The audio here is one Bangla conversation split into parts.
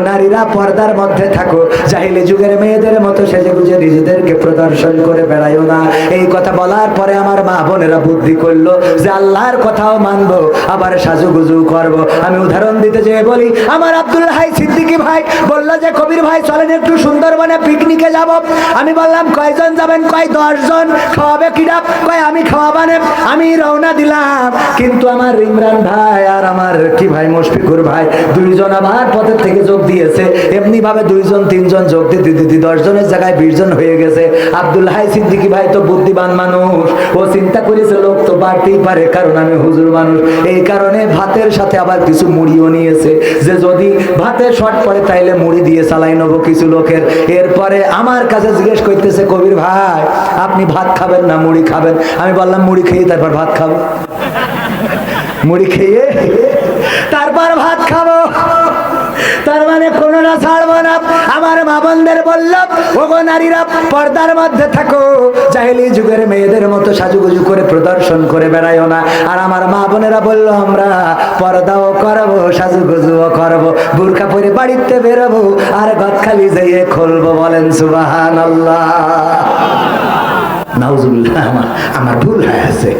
নারীরা পর্দার মধ্যে থাকো। জাহিলি যুগের মেয়েদের মতো সেজে গুজে নিজেদেরকে প্রদর্শন করে বেড়াইও না। এই কথা বলার পরে আমার মা বোনেরা বুদ্ধি করল যে আল্লাহর কথাও মানবো, আবার সাজুগুজু করব। আমি উদাহরণ দিতে যেয়ে বলি, আমার আব্দুল হাই সিদ্দিকি ভাই বলল যে, কবির ভাই, চলেন একটু সুন্দরবনে পিকনিকে যাব। আমি বললাম, কয়জন যাবেন? কয় দশজন? খাওয়াবে কিডা কয়, আমি খাওয়াবানে? আমি রওনা দিলাম। কিন্তু আমার ইমরান ভাই আর আমার কি ভাই, মুশফিকুর ভাই, দুইজন আবার পথের থেকে যোগ দিয়েছে। এমনি ভাবে দুইজন, তিনজন যোগ দিতে দিতে দশ জনের জায়গায় বিশ জন হয়ে গেছে। আব্দুল হাই সিদ্দিকি ভাই তো বুদ্ধিমান মানুষ। ও চিন্তা করেছে, লোক তো বাড়তেই পারে, কারণ আমি হুজুর মানুষ। এই কারণে ভাতের সাথে আবার কিছু মুড়িও নিয়েছে। যে যদি ভাতের শর্ট পড়ে, তাইলে মুড়ি দিয়ে চালাই নেব কিছু লোকের। এরপরে আমার কাছে জিজ্ঞেস করতেছে, কবির ভাই, আপনি ভাত খাবেন না মুড়ি খাবেন? আমি বললাম, মুড়ি খেয়ে তারপর ভাত খাব। মুড়ি খেয়ে তারপর ভাত খাব। তার মানে কোনোটা ছাড়বো না। আমার মা বোনদের বললাম, ওগো নারীরা, পর্দার মধ্যে থাকো। চাইলি যুগের মেয়েদের মতো সাজুগুজু করে প্রদর্শন করে বেড়াইও না। আর আমার মা বোনেরা বলল, আমরা পর্দাও করব, সাজুগুজুও করব বুরকা পরে বাড়িতে বেরোবো, আর গদখালি যাইয়ে খুলবো। বলেন সুবাহান আল্লাহ নাউজুবিল্লাহ, আমার ভুল হয়ে আছে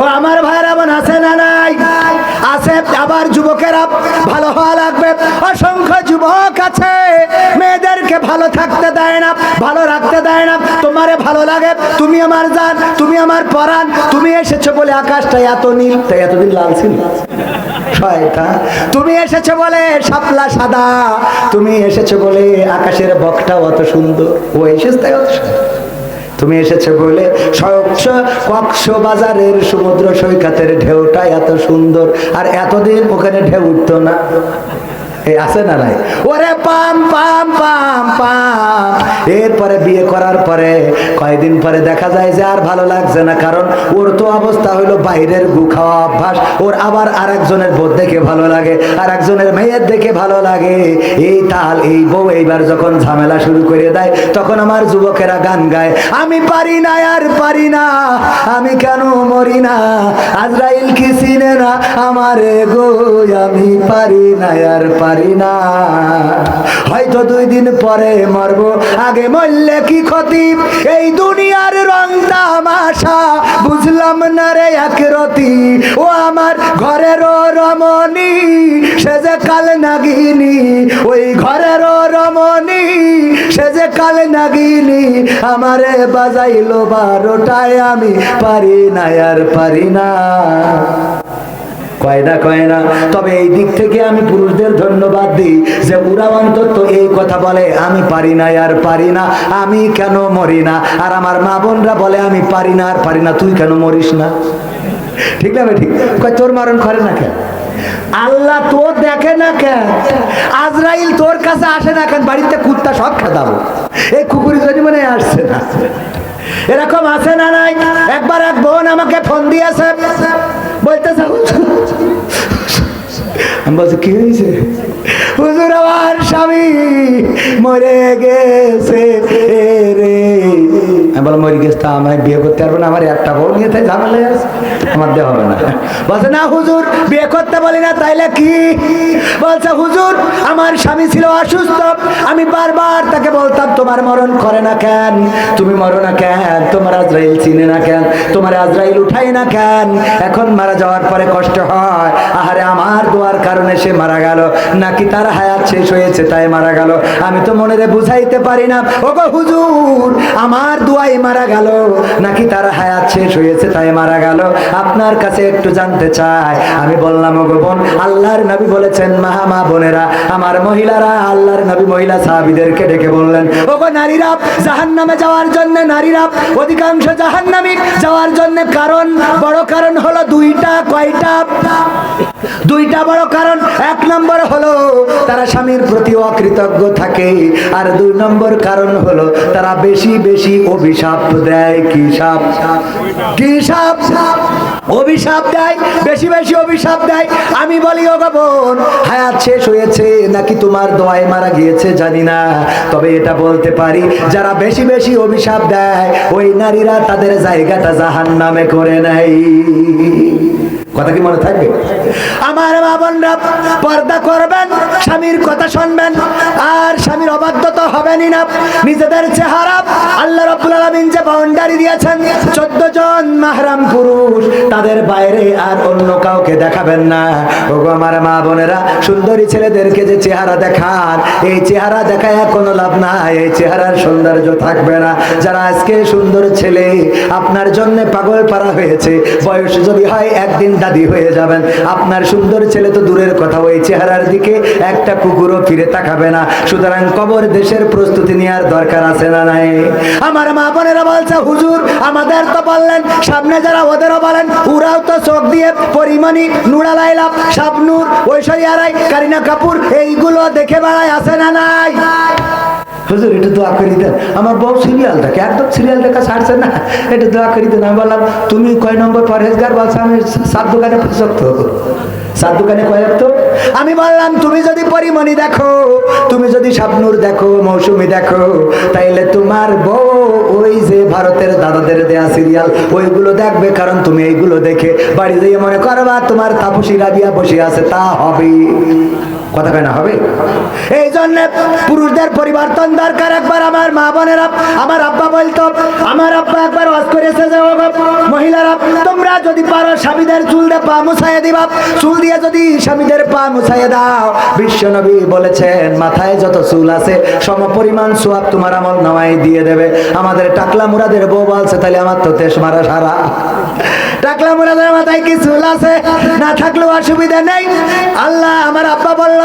ও আমার ভাইরা বোন, আছে না নাই? আছে, আবার যুবকেরা ভালো হওয়া লাগবে। অসংখ্য যুবক আছে, মেয়েদেরকে ভালো থাকতে দেয় না, ভালো রাখতে দেয় না। তোমারে ভালো লাগে, তুমি আমার জান, তুমি আমার পরাণ, তুমি এসেছ বলে আকাশটা এত নীল তাই এতদিন লাল ছিল? তুমি এসেছ বলে শাপলা সাদা, তুমি এসেছ বলে আকাশের বকটা অত সুন্দর। ও এসেছে তাই অত সুন্দর। তুমি এসেছ বলে কক্সবাজারের সমুদ্র সৈকতের ঢেউটা এত সুন্দর, আর এতদিন ওখানে ঢেউ উঠতো না। আছে না নাই? ওরে পাম পাম পাম পাম। এরপরে বিয়ে করার পরে কয়েকদিন পরে দেখা যায় যে আর ভালো লাগছে না, কারণ ওর তো অবস্থা হলো বাইরের গু খাওয়া অভ্যাস। ওর আবার আর একজনের বোধ দেখে ভালো লাগে আর একজনের মেয়ের দেখে ভালো লাগে। এই তাল, এই বউ এইবার যখন ঝামেলা শুরু করে দেয়, তখন আমার যুবকেরা গান গায়, আমি পারি না, আর পারি না, আমি কেন মরি না? আজরাইল কি চিনে না আমারে গো, আমি পারি না, আর পারি না। হয়তো দুই দিন পরে মরবো। আগে মরলে কি ক্ষতি? এই দুনিয়ার রং তামাশা, বুঝলাম না রে এক রতি। ও আমার ঘরের রমণী, সে যে কাল নাগিনী। ওই ঘরের রমণী, সে যে কাল নাগিনী। আমারে বাজাইলো বারোটায় আমি পারি না, আর পারি না। কয় না কয় না তবে এই দিক থেকে আমি পুরুষদের ধন্যবাদ দিই যে ওরা অন্তত এই কথা বলে, আমি পারি না, আর পারি না, আমি কেন মরি না? আর আমার মা বোনরা বলে, আমি পারি না, আর পারি না, তুই কেন মরিস না? ঠিক না ঠিক তোর মারণ করে না কেন? আল্লাহ তোর দেখে না কেন? আজরাইল তোর কাছে আসে না কেন? বাড়িতে কুত্তা সব খেদাবো। এই কুকুরি যদি মনে আসছে না। এরকম আছে না নাই? একবার এক বোন আমাকে ফোন দিয়েছে। বলতেছে আমি বলছি কি হয়েছে? হুজুর, আমার স্বামী মরে গেছে রে। আমি বললাম, মরে গেছে তা আমি বিয়ে করতে পারব না, আমার একটা বউ নিয়ে তাই ঝামেলা আছে, আমার দেওয়া হবে না। বলছে, না হুজুর, বিয়ে করতে বলি না, তাইলে কি? বলছে, হুজুর, আমার স্বামী ছিল অসুস্থ, আমি বারবার তাকে বলতাম, তোমার মরণ করে না কেন? তুমি মরো না কেন? তোমার আজরাইল চিনে না কেন? তোমার আজরাইল উঠাই না কেন? এখন মারা যাওয়ার পরে কষ্ট হয়। আহারে, আমার দোয়ার কারণে সে মারা গেল। নাকি তার হায়াত শেষ হয়েছে তাই মারা গেল। আমি তো মনে বুঝাইতে পারি না। ওগো হুজুর, আমার দুয়াই মারা গেল। নাকি তার হায়াত শেষ হয়েছে তাই মারা গেল? আপনার কাছে একটু জানতে চাই। আমি বললাম, ওগো বোন, আল্লাহর নবী বলেছেন, মাহা মা বোনেরা, আমার মহিলারা আল্লাহর নবী মহিলা সাহাবিদেরকে ডেকে বললেন, ওগো নারীরা জাহান নামে যাওয়ার জন্য নারীরা, অধিকাংশ জাহান নামী যাওয়ার জন্য কারণ, বড় কারণ হলো দুইটা, কয়টা? দুইটা বড় কারণ। এক নম্বর হলো তারা স্বামীর প্রতি অকৃতজ্ঞ থাকে। আর দুই নম্বর কারণ হলো তারা বেশি বেশি অভিশাপ দেয়। কি সাপ? কি সাপ? অভিশাপ দেয়, বেশি বেশি অভিশাপ দেয়। আমি বলি ও বোন, হায়াত শেষ হয়েছে, নাকি তোমার দোয়ায় মারা গিয়েছে জানি না। তবে এটা বলতে পারি, যারা বেশি বেশি অভিশাপ দেয়, ওই নারীরা তাদের জায়গাটা জাহান নামে করে নেয়। কথা কি মনে থাকবে আমার মা বোনরা পর্দা করবেন, স্বামীর কথা শুনবেন, আর স্বামীর অবাধ্য তো হবেনই না। নিজেদের চেহারা আল্লাহ রব্বুল আলামিন যে বাউন্ডারি দিয়েছেন, চোদ্দ জন মাহরাম পুরুষ, তাদের বাইরে আর অন্য কাউকে দেখাবেন না। ওগো আমার মা বোনেরা, সুন্দরী ছেলেদেরকে যে চেহারা দেখান, এই চেহারা দেখায় কোনো লাভ না এই চেহারার সৌন্দর্য থাকবে না। যারা আজকে সুন্দর ছেলে, আপনার জন্য পাগল পারা হয়েছে, বয়স যদি হয় একদিন দাদি হয়ে যাবেন। আপনার সুন্দর ছেলে তো দূরের কথা, ওই চেহারার দিকে একটা কুকুরও ফিরে তাকাবে না। সুতরাং কবর দেশের প্রস্তুতি নেওয়ার দরকার আছে না নাই? আমার মা বোনেরা বলছে, হুজুর, আমাদের তো বললেন, সামনে যারা ওদেরও বলেন, ওরাও তো চোখ দিয়ে পরিমণি নুরা লাইলা শাবনুর, ঐশ্বরিয়া রায়, কারিনা কাপুর, এইগুলো দেখে বেড়ায় আছে না নাই? হুজুর একটু দোয়া করে দেন। আমার বউ সিরিয়াল দেখে, একদম সিরিয়াল দেখা ছাড়ছে না। একটু দোয়া করে দেন। আমি বললাম, তুমি কয় নম্বর পরহেজগার? বলছো, আমি সাত দোকানে ফসক্ত সাত দোকানে কয় তো আমি বললাম, তুমি যদি পরিমণি দেখো, তুমি যদি শাবনুর দেখো, মৌসুমি দেখো, তাইলে তোমার বউ ওই যে ভারতের দাদাদের দেয়া সিরিয়াল ওইগুলো দেখবে, কারণ তুমি এইগুলো দেখে বাড়ি যেয়ে মনে করবা, তোমার তাপসী রাবিয়া বসে আছে, তা হবে কথা কেনা হবে? এই জন্য পুরুষদের পরিবর্তন দরকার একবার আমার মা বোনেরা, আমার আব্বা বলতো, আমার আব্বা একবার ওয়াজ করেছে যে ও মহিলারা, তোমরা যদি পারো স্বামীদের পা দিবা। চুল দিয়ে যদি স্বামীদের পা দাও। বলেছেন, মাথায় যত চুল আছে সম পরিমাণ সোয়াব তোমার আমল নামাই দিয়ে দেবে। আমাদের টাকলা মুরাদের বউ বলছে তাহলে আমার তো তেস মারা সারা। টাকলা মুরাদের মাথায় কি চুল আছে? না থাকলেও অসুবিধা নেই। আল্লাহ আমার আব্বা বলল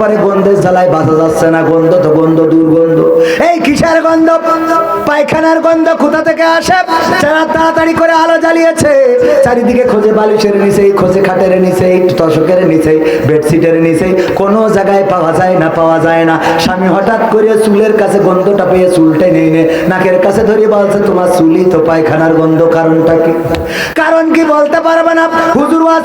পরে গন্ধের জ্বালায় বাঁচা যাচ্ছে না, গন্ধ তো গন্ধ, দুর্গন্ধ। এই কিসের গন্ধ? পায়খানার গন্ধ কোথা থেকে আসে? যারা তাড়াতাড়ি করে আলো জ্বালিয়েছে, চারিদিকে খোঁজে বালিশের নিচেই, খোঁজে খাটের নিচেই তশকের নিচেই, বেডশিটের নিচেই, কোনো জায়গায় পাওয়া যায় না পাওয়া যায় না। স্বামী হঠাৎ করে চুলের কাছে গন্ধটা পেয়ে চুলটে নেই নে। নাকের কাছে ধরে বলছে, তোমার চুলি তো পায়খানার গন্ধ, কারণটা কি? কারণ কি বলতে পারবে না? হুজুর ওয়াজ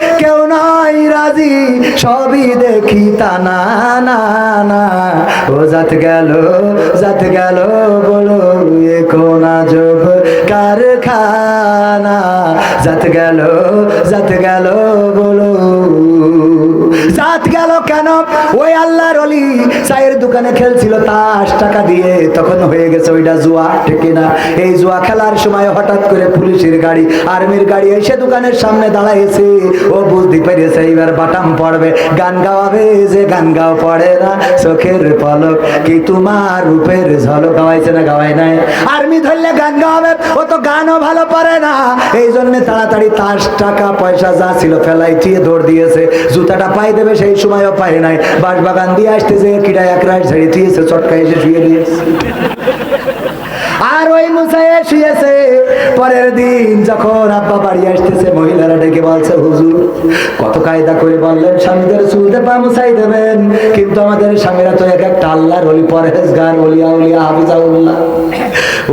কেউ সবই দেখি তা না না না। ও জাত গেল জাত গেল, বলো এ কোন যোগ কারখানা। জাত গেল জাত গেল কেন? ওই আল্লাহর অলি চায়ের দোকানে খেলছিল, তাস টাকা দিয়ে। তখন হয়ে গেছে ওইটা জুয়া, ঠিক না এই জুয়া খেলার সময় হঠাৎ করে পুলিশের গাড়ি, আর্মির গাড়ি এসে দোকানের সামনে দাঁড়াইছে। ও বুঝতে পেরেছে, এইবার বাটাম পড়বে। গান গাওয়াবে যে গান গাও পড়ে না, চোখের পলক কি তোমার রূপের ঝলক? গাওয়াইছে না গাওয়াই নাই? আর্মি ধরলে গান গাওয়াবে, ও তো গানও ভালো পারে না। এই জন্য তাড়াতাড়ি তাস, টাকা, পয়সা যা ছিল ফেলাই দিয়ে দৌড় দিয়েছে। জুতাটা পাই দেবে সেই সময়ও পায় নাই। বাঁশ বাগান দিয়ে আসতেছে কিটা এক রাত ঝাড়ি দিয়েছে চটকা এসে শুয়ে দিয়েছে। ওই মুসাইয়ে শুয়েছে। পরের দিন যখন আব্বা বাড়ি আসতেছে, মহিলারা ডেকে বলছে, হুজুর, কত কায়দা করে বললেন, স্বামীদের চুলতে পা মুসাই দেবেন। কিন্তু আমাদের স্বামীরা তো এক একটা আল্লাহর অলি পরেজগার অলিয়া উলিয়া হাফিজাউল্লাহ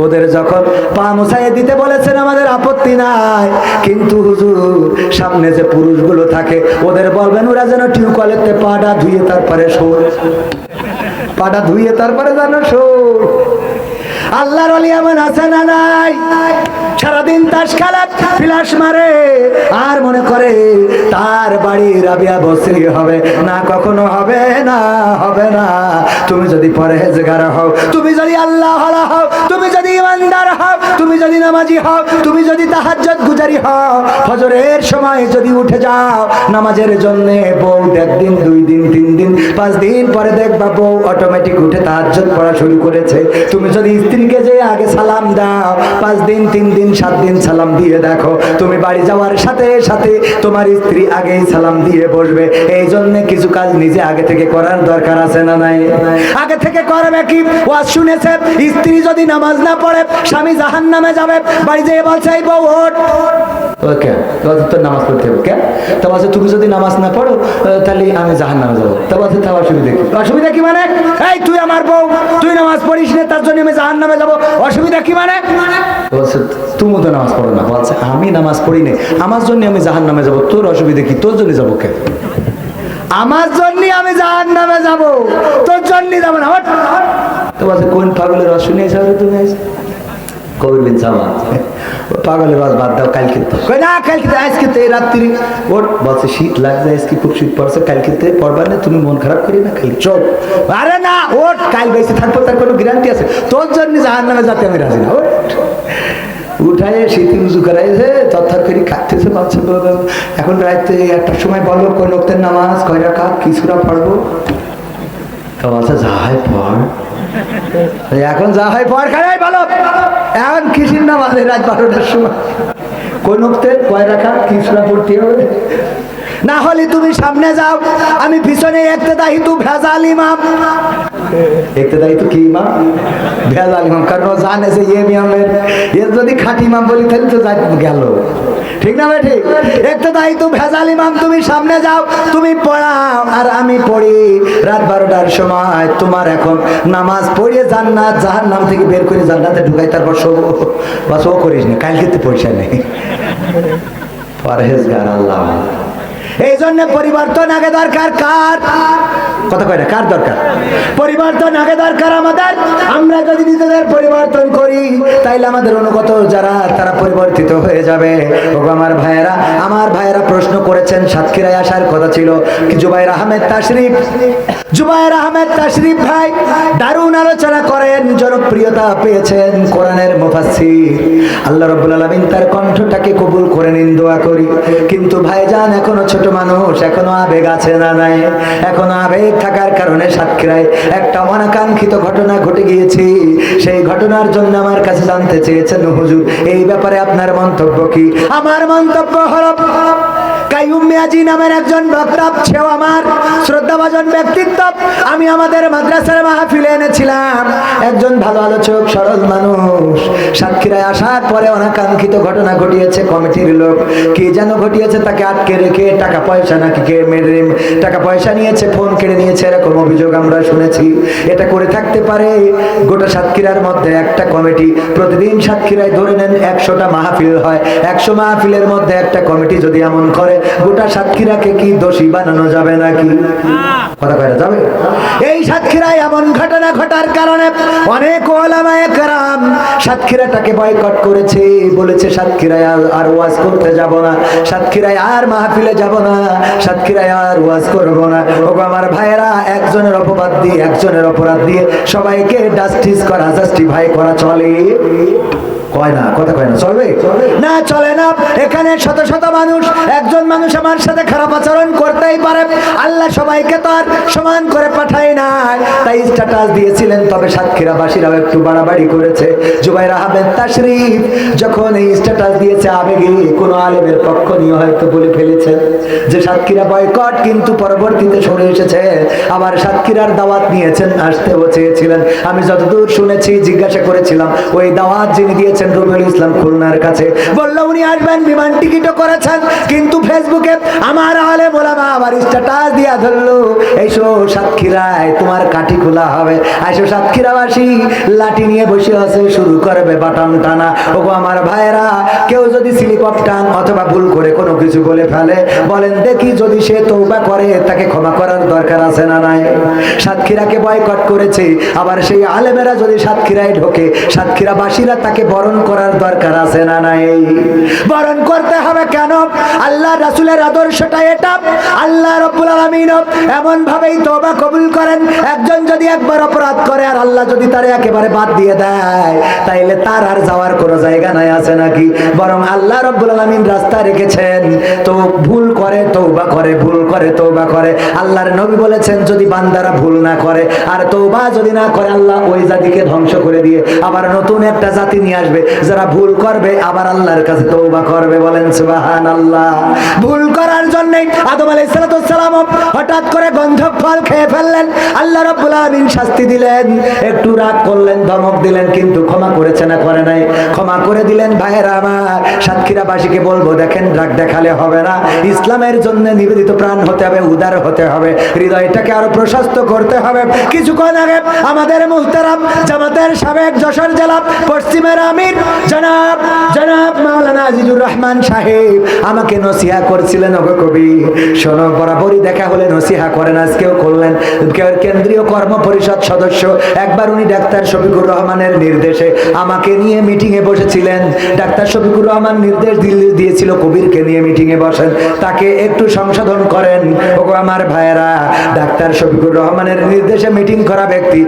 ওদের যখন পা মুসাইয়ে দিতে বলেছেন, আমাদের আপত্তি নাই। কিন্তু হুজুর, সামনে যে পুরুষগুলো থাকে, ওদের বলবেন, ওরা যেন টিউকলেতে পাটা ধুয়ে তারপরে শোর পাটা ধুয়ে তারপরে যেন শোর আল্লাহর অলি এমন আছে না নাই? সারাদিন তাস খেলা, ফিলাস মারে। আর মনে করে তার বাড়ি রাবিয়া বসরি হবে। না, কখনো হবে না হবে না। তুমি যদি পরেজগার হও, তুমি যদি আল্লাহ হও, তুমি যদি ইমানদার হও, তুমি যদি নামাজি হও, তুমি যদি তাহাজ্জত গুজারি হও, ফজরের সময় যদি উঠে যাও, নামাজের জন্য বউ একদিন দুই দিন, তিন দিন, পাঁচ দিন পরে দেখবা বউ অটোমেটিক উঠে তাহাজ্জত পড়া শুরু করেছে। তুমি যদি স্ত্রীকে যে আগে সালাম দাও, পাঁচ দিন, তিন দিন সাত দিন সালাম দিয়ে দেখো। তুমি বাড়ি যাওয়ার সাথে সাথে তোমার স্ত্রী আগেই সালাম দিয়ে বসবে। এই জন্য কিছু কাজ নিজে আগে থেকে করার দরকার আছে না নাই? আগে থেকে করবে কি? ওয়াজ শুনেছে, স্ত্রী যদি নামাজ না পড়ে, স্বামী জাহান নামে যাবে। বাড়ি যেয়ে বলছে, এই বউ, ওঠ। ওকে তোর নামাজ পড়তে হবে। কে? তা তুমি যদি নামাজ না পড়ো তাহলে আমি জাহান নামে যাব। তা বলছে, তা অসুবিধা কি? অসুবিধা কি মানে? এই, তুই আমার বউ, তুই নামাজ পড়িস না, তার জন্য আমি জাহান নামে যাব। অসুবিধা কি মানে? বলছে তুমি তো নামাজ পড়ো না। বলছে, আমি নামাজ পড়ি না আমার জন্য আমি জাহান নামে যাব। তোর অসুবিধা কি? তোর জন্য যাব কে আমার জন্য আমি জাহান নামে যাব। তোর জন্য যাব না। তো বলছে, কোন পাগলের রস শুনে যাবে তুমি? কবির বিন সামান পাগলের রস বাদ দাও, কালকে তো। কই না, কালকে আজকে তো এই রাত্রি। ওর বলছে, শীত লাগছে, আজকে খুব শীত পড়ছে, কালকে তো পড়বা না, তুমি মন খারাপ করি না খালি। চোখ আরে না ওট কাল বেশি থাকব তার কোনো গ্যারান্টি আছে। তোর জন্য জাহান নামে যাতে আমি রাজি না ওট উঠায় শীত উজু করাইছে তথর করে কাটতেছে বাচ্চা এখন রাইতে একটার সময় বলো কোন লোকদের নামাজ, কয় রাখা কিছুরা পড়ব? তো বলছে যা হয় পড়। এখন যা হয় পড় খাই বলো। এখন কিসির নামাজ রাত বারোটার সময়। কোন লোকদের, কয় রাখা কিছুরা পড়তে হবে? না হলে তুমি সামনে যাও। আমি পিছনে একতে দাহিতু ভেজাল ইমাম। একতে দাহিতু কি ইমাম? ভেজাল ইমাম, কারণ জানে যে ইয়ে ইমামের। এর যদি খাঁটি ইমাম বলি, তাহলে তো যাই গেল। ঠিক না ভাই ঠিক একতে দাহিতু ভেজাল ইমাম, তুমি সামনে যাও। তুমি পড়াও, আর আমি পড়ি। রাত বারোটার সময় তোমার এখন নামাজ পড়িয়ে জান্নাত জাহার নাম থেকে বের করে জান্নাতে ঢুকাই, তারপর সব বাস ও করিস না, কালকে তো পয়সা নেই। পরহেজগার আল্লাহ। এই জন্য পরিবর্তন আগে দরকার, কার? কথা কয় না, কার দরকার? পরিবর্তন আগে দরকার আমাদের। আমরা যদি নিজেদের পরিবর্তন করি, তাইলে আমাদের অনুগত যারা, তারা পরিবর্তিত হয়ে যাবে। আমার ভাইয়েরা আমার ভাইয়েরা প্রশ্ন করেছেন, সাতক্ষীরায় আসার কথা ছিল। কি জুবাইর আহমেদ তাশরিফ, জুবাইর আহমেদ তাশরিফ ভাই, দারুণ আলোচনা করেন, জনপ্রিয়তা পেয়েছেন কোরআনের মুফাসসির। আল্লাহ রাব্বুল আলামিন তার কণ্ঠটাকে কবুল করে নিন, দোয়া করি। কিন্তু ভাইজান এখনও ছোট মানুষ এখনও আবেগ আছে না নাই? এখনও আবেগ থাকার কারণে সাতক্ষীরায় একটা অনাকাঙ্ক্ষিত ঘটনা ঘটে গিয়েছে। সেই ঘটনার জন্য আমার কাছে জানতে চেয়েছেন হুজুর, এই ব্যাপারে আপনার মন্তব্য কি? আমার মন্তব্য হলো আমার আমি আমাদের মাদ্রাসার এনেছিলাম। একজন ভালো মানুষ। আসার পরে অনাকাঙ্ক্ষিত ঘটনা ঘটিয়েছে কমিটির লোক। কি যেন ঘটিয়েছে তাকে আটকে রেখে টাকা পয়সা নাকি কে মেরে টাকা পয়সা নিয়েছে, ফোন কেড়ে নিয়েছে, এরকম অভিযোগ আমরা শুনেছি। এটা করে থাকতে পারে। গোটা সাতক্ষীরার মধ্যে একটা কমিটি। প্রতিদিন সাতক্ষীরায় ধরে নেন একশোটা মাহফিল হয়। একশো মাহফিলের মধ্যে একটা কমিটি যদি এমন করে, গোটা সাতক্ষীরাকে কি দোষী বানানো যাবে নাকি? কথা কয়টা যাবে? এই সাতক্ষীরায় এমন ঘটনা ঘটার কারণে অনেক ওলামায়ে কেরাম সাতক্ষীরাটাকে বয়কট করেছে। বলেছে, সাতক্ষীরায় আর ওয়াজ করতে যাব না। সাতক্ষীরায় আর মাহফিলে যাব না সাতক্ষীরায় আর ওয়াজ করব না। ওগো আমার ভাইয়েরা, একজনের অপবাদ দিয়ে, একজনের অপরাধ দিয়ে সবাইকে ডাস্টিস করা জাস্টিফাই করা চলে। কয় না কথা কয় না চলবে? না চলে না এখানে শত শত মানুষ একজন মানুষ আমার সাথে খারাপ আচরণ করতেই পারে। আল্লাহ সবাইকে তো আর সমান করে পাঠায় না। তাই স্ট্যাটাস দিয়েছিলেন তবে সাতক্ষীরাবাসীরাও একটু বাড়াবাড়ি করেছে। জুবাইর আহমেদ তাশরিফ যখন এই স্ট্যাটাস দিয়েছে আবেগে কোনো আলেমের পক্ষ নিয়ে হয়তো বলে ফেলেছে যে সাতক্ষীরা বয়কট কিন্তু পরবর্তীতে সরে এসেছে। আবার সাতক্ষীরার দাওয়াত নিয়েছেন আসতেও চেয়েছিলেন। আমি যতদূর শুনেছি জিজ্ঞাসা করেছিলাম ওই দাওয়াত যিনি দিয়েছেন রবিউল ইসলাম খুলনার কাছে। বলল, উনি আসবেন, বিমান টিকিটও করেছেন, কিন্তু ফেসবুকে আমার আলে মোলামা আবার স্ট্যাটাস দিয়া ধরলো এইসো সাতক্ষীরায়, তোমার কাঠি খোলা হবে। আইসো সাতক্ষীরাবাসী, লাঠি নিয়ে বসে আছে, শুরু করবে বাটন টানা। ওগো আমার ভাইয়েরা, কেউ যদি স্লিপ টান অথবা ভুল করে কোনো কিছু বলে ফেলে, বলেন, দেখি যদি সে তৌবা করে, তাকে ক্ষমা করার দরকার আছে না নাই? সাতক্ষীরাকে বয়কট করেছে। আবার সেই আলেমেরা যদি সাতক্ষীরায় ঢোকে, সাতক্ষীরাবাসীরা তাকে বরণ করার দরকার আছে না নাই? বরণ করতে হবে কেন? আল্লাহ রাসূলের আদর্শটা এটা। আল্লাহ রব্বুল আলামিন এমন ভাবেই তওবা কবুল করেন। একজন যদি একবার অপরাধ করে আর আল্লাহ যদি তার একেবারে বাদ দিয়ে দেয়, তাইলে তার আর যাওয়ার কোনো জায়গা নাই, আছে নাকি? বরং আল্লাহ রব্বুল আলমিন রাস্তা রেখেছেন। তো ভুল করে তৌবা করে, ভুল করে তৌবা করে। আল্লাহর নবী বলেছেন, যদি বান্দারা ভুল না করে, আর তৌবা যদি না করে, আল্লাহ ওই জাতিকে ধ্বংস করে দিয়ে আবার নতুন একটা জাতি নিয়ে আসবে। যারা ভুল করবে আবার আল্লাহর কাছে তৌবা করবে বলেন সুবাহান আল্লাহ ভুল করার জন্য আদম আলাইহিস সালাম হঠাৎ করে গন্ধক ফল খেয়ে ফেললেন। আল্লাহ রাব্বুল আলামিন শাস্তি দিলেন। একটু রাগ করলেন, ধমক দিলেন, কিন্তু ক্ষমা করেছে না, করে নাই। ক্ষমা করে দিলেন, ভাইয়েরা আমার, সাতক্ষীরাবাসীকে বলব, দেখেন, রাগ দেখালে হবে না। ইসলামের জন্য নিবেদিত প্রাণ হতে হবে, উদার হতে হবে। হৃদয়টাকে আরও প্রশস্ত করতে হবে। কিছুক্ষণ আগে আমাদের মুহতারাম, জামাতের সাবেক যশোর জেলা পশ্চিমের ডাক্তার শফিকুর রহমান নির্দেশ দিয়েছিল, কবিরকে নিয়ে মিটিং এ বসেন। তাকে একটু সংশোধন করেন। ওগো আমার ভাইয়েরা, ডাক্তার শফিকুর রহমানের নির্দেশে মিটিং করা ব্যক্তি